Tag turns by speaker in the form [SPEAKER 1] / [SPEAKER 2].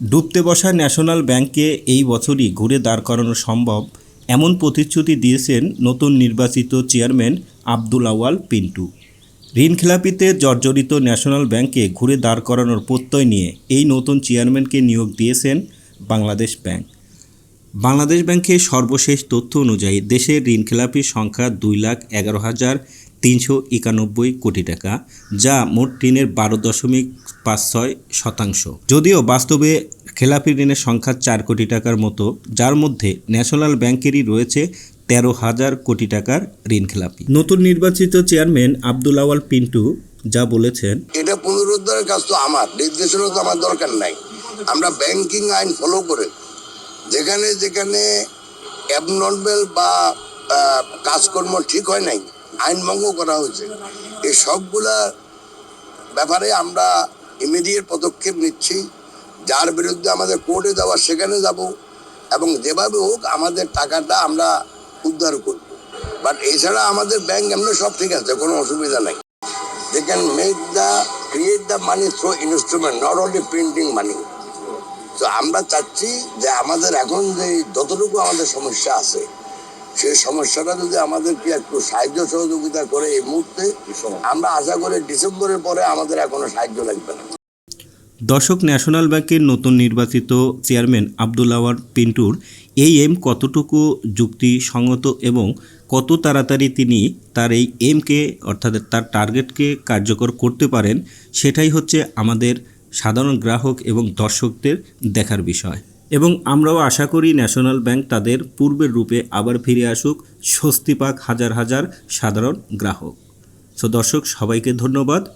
[SPEAKER 1] ডুবতে বসা ন্যাশনাল ব্যাংককে এই বছরই ঘুরে দাঁড় করানো সম্ভব, এমন প্রতিশ্রুতি দিয়েছেন নতুন নির্বাচিত চেয়ারম্যান আব্দুল আওয়াল পিন্টু। ঋণখেলাপিতে জর্জরিত ন্যাশনাল ব্যাংকে ঘুরে দাঁড় করানোর প্রত্যয় নিয়ে এই নতুন চেয়ারম্যানকে নিয়োগ দিয়েছেন বাংলাদেশ ব্যাংক। বাংলাদেশ ব্যাংকের সর্বশেষ তথ্য অনুযায়ী দেশের ঋণখেলাপির সংখ্যা দুই লাখ এগারো হাজার তিনশো একানব্বই কোটি টাকা, যা মোট ঋণের বারো দশমিক পাঁচ ছয় শতাংশ। যদিও বাস্তবে খেলাপি ঋণের সংখ্যা চার কোটি টাকার মতো, যার মধ্যে ন্যাশনাল ব্যাংকেরই রয়েছে তেরো হাজার কোটি টাকার ঋণ খেলাপি। নতুন নির্বাচিত চেয়ারম্যান আব্দুল আওয়াল পিন্টু যা বলেছেন,
[SPEAKER 2] এটা পুনরুদ্ধারের কাজ তো আমার, নির্দেশনা তো আমার দরকার নাই। আমরা ব্যাংকিং আইন ফলো করে, যেখানে যেখানে অ্যাবনর্মাল বা কাজকর্ম ঠিক হয় নাই আইন ভঙ্গ করা হয়েছে। এই সবগুলা ব্যাপারে আমরা ইমিডিয়েট পদক্ষেপ নিচ্ছি। যার বিরুদ্ধে আমাদের কোর্টে যাওয়া, সেখানে যাব এবং যেভাবে হোক আমাদের টাকাটা আমরা উদ্ধার করব। বাট এছাড়া আমাদের ব্যাংক এমনি সব ঠিক আছে, কোনো অসুবিধা নাই। They can make the create the money through instrument not only printing money তো আমরা চাচ্ছি যে আমাদের এখন যে যতটুকু আমাদের সমস্যা আছে সেই সমস্যাটা যদি আমাদেরকে একটু সাহায্য সহযোগিতা করে এই মুহূর্তে, আমরা আশা করি ডিসেম্বরের পরে আমাদের কোনো সাহায্য লাগবে না।
[SPEAKER 1] দর্শক, ন্যাশনাল ব্যাংকের নতুন নির্বাচিত চেয়ারম্যান আব্দুল আওয়ার পিন্টুর এই এম কতটুকু যুক্তিসঙ্গত এবং কত তাড়াতাড়ি তিনি তার এই এমকে অর্থাৎ তার টার্গেটকে কার্যকর করতে পারেন, সেটাই হচ্ছে আমাদের সাধারণ গ্রাহক এবং দর্শকদের দেখার বিষয়। এবং আমরাও আশা করি ন্যাশনাল ব্যাংক তাদের পূর্বের রূপে আবার ফিরে আসুক। স্বস্তি পাক হাজার হাজার সাধারণ গ্রাহক। সো দর্শক, সবাইকে ধন্যবাদ।